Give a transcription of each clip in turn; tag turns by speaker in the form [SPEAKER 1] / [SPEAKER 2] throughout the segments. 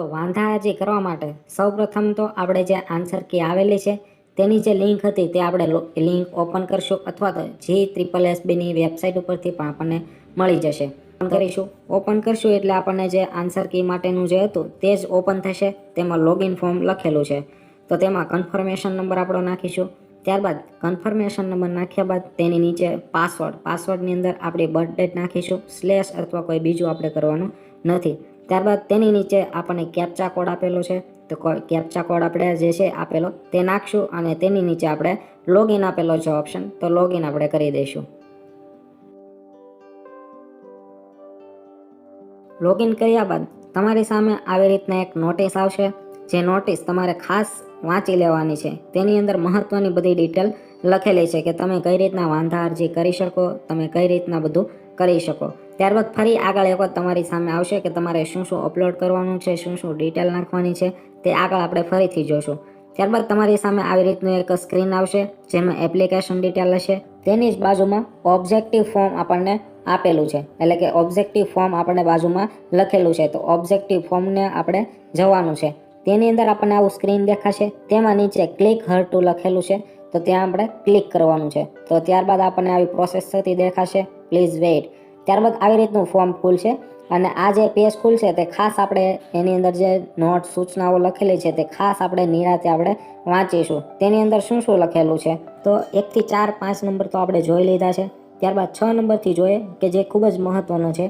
[SPEAKER 1] તો વાંધા અરજી કરવા માટે. સૌપ્રથમ તો આપણે જે આન્સર કી આવેલી છે, તેની જે લિંક હતી તે આપણે લિંક ઓપન કરશું અથવા તો જી ત્રિપલ એસબીની વેબસાઇટ ઉપરથી પણ આપણને મળી જશે. ઓપન કરીશું. ઓપન કરશું એટલે આપણને જે આન્સર કી માટેનું જે હતું તે જ ઓપન થશે. તેમાં લોગિન ફોર્મ લખેલું છે. તો તેમાં કન્ફર્મેશન નંબર આપણો નાખીશું. ત્યારબાદ કન્ફર્મેશન નંબર નાખ્યા બાદ તેની નીચે પાસવર્ડ પાસવર્ડની અંદર આપણી બર્થ ડેટ નાખીશું. સ્લેશ અથવા કોઈ બીજું આપણે કરવાનું નથી. ત્યારબાદ તેની નીચે આપણને કેપ્ચા કોડ આપેલો છે. તો કેપ્ચા કોડ આપણે જે છે આપેલો, તે નાખશું અને તેની નીચે આપણે લોગિન આપેલો છે ઓપ્શન તો લોગિન આપણે કરી દઈશું. લોગિન કર્યા બાદ તમારી સામે આવી રીતના એક નોટિસ આવશે. જે નોટિસ તમારે ખાસ વાંચી લેવાની છે. તેની અંદર મહત્વની બધી ડિટેલ લખેલી છે કે તમે કઈ રીતના વાંધા અરજી કરી શકો, તમે કઈ રીતના બધું કરી શકો. ત્યારબાદ ફરી આગળ એક વખત તમારી સામે આવશે કે તમારે શું શું અપલોડ કરવાનું છે, શું શું ડિટેલ નાખવાની છે, તે આગળ આપણે ફરીથી જોશું. ત્યારબાદ તમારી સામે આવી રીતનું એક સ્ક્રીન આવશે, જેમાં એપ્લિકેશન ડિટેલ હશે. તેની જ બાજુમાં ઓબ્જેક્ટિવ ફોર્મ આપણને આપેલું છે. એટલે કે ઓબ્જેક્ટિવ ફોર્મ આપણને બાજુમાં લખેલું છે. તો ઓબ્જેક્ટિવ ફોર્મને આપણે જવાનું છે. તેની અંદર આપણને આવું સ્ક્રીન દેખાશે. તેમાં નીચે ક્લિક હર ટુ લખેલું છે. તો ત્યાં આપણે ક્લિક કરવાનું છે. તો ત્યારબાદ આપણને આવી પ્રોસેસ થતી દેખાશે. પ્લીઝ વેઇટ ત્યારબાદ આવી રીતનું ફોર્મ ખુલશે અને આ જે પેજ ખુલશે તે ખાસ આપણે એની અંદર જે નોટ સૂચનાઓ લખેલી છે તે ખાસ આપણે નિરાતે આપણે વાંચીશું. તેની અંદર શું શું લખેલું છે? તો એકથી ચાર, પાંચ નંબર તો આપણે જોઈ લીધા છે. ત્યારબાદ છ નંબરથી જોઈએ કે જે ખૂબ જ મહત્ત્વનો છે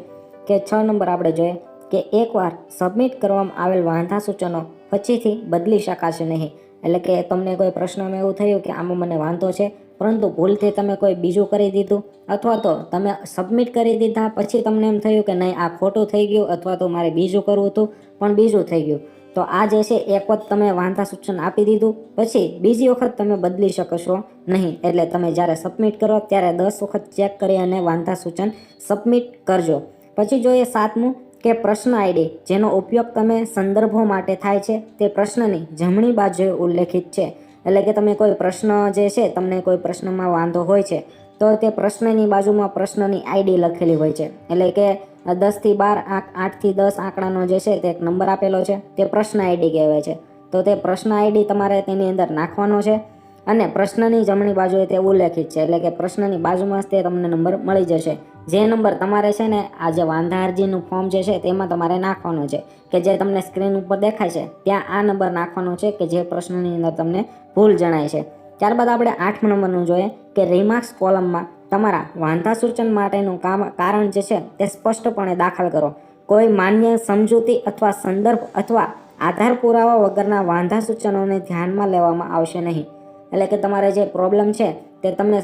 [SPEAKER 1] કે છ નંબર આપણે જોઈએ કે એકવાર સબમિટ કરવામાં આવેલ વાંધા સૂચનો પછીથી બદલી શકાશે નહીં. એટલે કે તમને કોઈ પ્રશ્નમાં એવું થયું કે આમાં મને વાંધો છે પરંતુ ભૂલથી તમે કોઈ બીજું કરી દીધું અથવા તો તમે સબમિટ કરી દીધા, પછી તમને એમ થયું કે નહીં, આ ખોટું થઈ ગયું અથવા તો મારે બીજું કરવું હતું, પણ બીજું થઈ ગયું. તો આ જે છે, એક વખત તમે વાંધા સૂચન આપી દીધું, પછી બીજી વખત તમે બદલી શકશો નહીં. એટલે તમે જ્યારે સબમિટ કરો, ત્યારે દસ વખત ચેક કરી અને વાંધા સૂચન સબમિટ કરજો. પછી જોઈએ સાતમું કે પ્રશ્ન આઈડી. જેનો ઉપયોગ તમે સંદર્ભો માટે થાય છે, તે પ્રશ્નની જમણી બાજુએ ઉલ્લેખિત છે. એટલે કે તમે કોઈ પ્રશ્ન જે છે, તમને કોઈ પ્રશ્નમાં વાંધો હોય છે, તો તે પ્રશ્નની બાજુમાં પ્રશ્નની આઈડી લખેલી હોય છે. એટલે કે દસથી બાર આઠથી દસ આંકડાનો જે છે, તે એક નંબર આપેલો છે. તે પ્રશ્ન આઈડી કહેવાય છે. તો તે પ્રશ્ન આઈડી તમારે તેની અંદર નાખવાનો છે અને પ્રશ્નની જમણી બાજુએ તે ઉલ્લેખિત છે. એટલે કે પ્રશ્નની બાજુમાં જ તે તમને નંબર મળી જશે. જે નંબર તમારે છે ને, આ જે વાંધા અરજીનું ફોર્મ જે છે, તેમાં તમારે નાખવાનો છે. કે જે તમને સ્ક્રીન ઉપર દેખાય છે, ત્યાં આ નંબર નાખવાનો છે કે જે પ્રશ્નની અંદર તમને ભૂલ જણાય છે. ત્યારબાદ આપણે આઠમ નંબરનું જોઈએ કે રિમાર્ક્સ કોલમમાં તમારા વાંધા સૂચન માટેનું કારણ જે છે, તે સ્પષ્ટપણે દાખલ કરો. કોઈ માન્ય સમજૂતી અથવા સંદર્ભ અથવા આધાર પુરાવા વગરના વાંધા સૂચનોને ધ્યાનમાં લેવામાં આવશે નહીં. એટલે કે તમારે જે પ્રોબ્લેમ છે તે તમે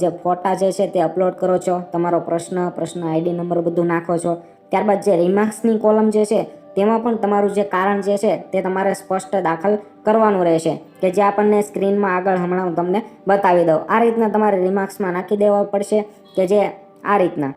[SPEAKER 1] જે ફોટા જે છે તે અપલોડ કરો છો, તમારો પ્રશ્ન પ્રશ્ન આઈડી નંબર બધું નાખો છો. ત્યારબાદ જે રિમાર્ક્સની કોલમ જે છે, તેમાં પણ તમારું જે કારણ જે છે તે તમારે સ્પષ્ટ દાખલ કરવાનું રહેશે, કે જે આપણને સ્ક્રીનમાં આગળ હમણાં હું તમને બતાવી દઉં. આ રીતના તમારે રિમાર્ક્સમાં નાખી દેવા પડશે, કે જે આ રીતના.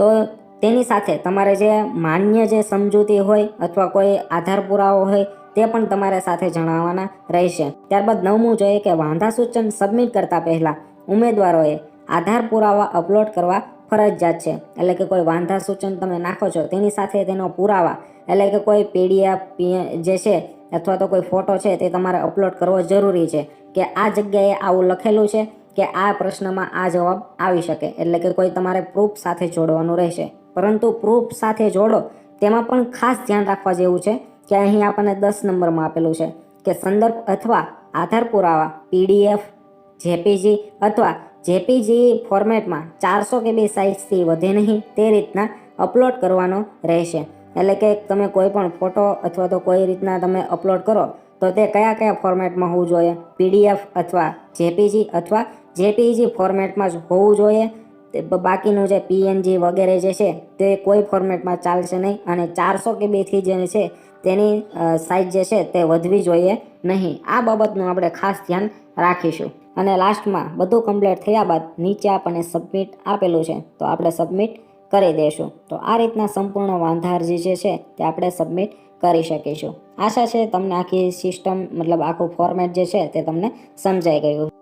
[SPEAKER 1] તો તેની સાથે તમારે જે માન્ય જે સમજૂતી હોય અથવા કોઈ આધાર પુરાવો હોય તે પણ તમારે સાથે જણાવવાના રહેશે. ત્યારબાદ નવમું જોઈએ કે વાંધા સૂચન સબમિટ કરતા પહેલાં ઉમેદવારોએ આધાર પુરાવા અપલોડ કરવા ફરજિયાત છે. એટલે કે કોઈ વાંધા સૂચન તમે નાખો છો તેની સાથે તેનો પુરાવા એટલે કે કોઈ પીડીએફ જે છે અથવા તો કોઈ ફોટો છે તે તમારે અપલોડ કરવો જરૂરી છે કે આ જગ્યાએ આવું લખેલું છે કે આ પ્રશ્નમાં આ જવાબ આવી શકે. એટલે કે કોઈ તમારે પ્રૂફ સાથે જોડવાનું રહેશે. પરંતુ પ્રૂફ સાથે જોડો, તેમાં પણ ખાસ ધ્યાન રાખવા જેવું છે કે અહીં આપણને દસ નંબરમાં આપેલું છે કે સંદર્ભ અથવા આધાર પુરાવા પીડીએફ જેપીજી અથવા જેપીજી ફોર્મેટમાં ચારસો કે બે સાઇઝથી વધે નહીં તે રીતના અપલોડ કરવાનો રહેશે. એટલે કે તમે કોઈ પણ ફોટો અથવા તો કોઈ રીતના તમે અપલોડ કરો, તો તે કયા કયા ફોર્મેટમાં હોવું જોઈએ? પીડીએફ અથવા જેપીજી અથવા જેપીજી ફોર્મેટમાં જ હોવું જોઈએ બાકીનું જે પીએનજી વગેરે જે છે, તે કોઈ ફોર્મેટમાં ચાલશે નહીં અને ચારસો કે બેથી જે છે, તેની સાઇઝ જે છે, તે વધવી જોઈએ નહીં. આ બાબતનું આપણે ખાસ ધ્યાન રાખીશું. અને લાસ્ટમાં બધું કમ્પ્લીટ થયા બાદ નીચે આપણને સબમિટ આપેલું છે, તો આપણે સબમિટ કરી દઈશું તો આ રીતના સંપૂર્ણ વાંધા અરજી જે છે તે આપણે સબમિટ કરી શકીશું. આશા છે તમને આખી સિસ્ટમ મતલબ આખું ફોર્મેટ જે છે, તે તમને સમજાઈ ગયું.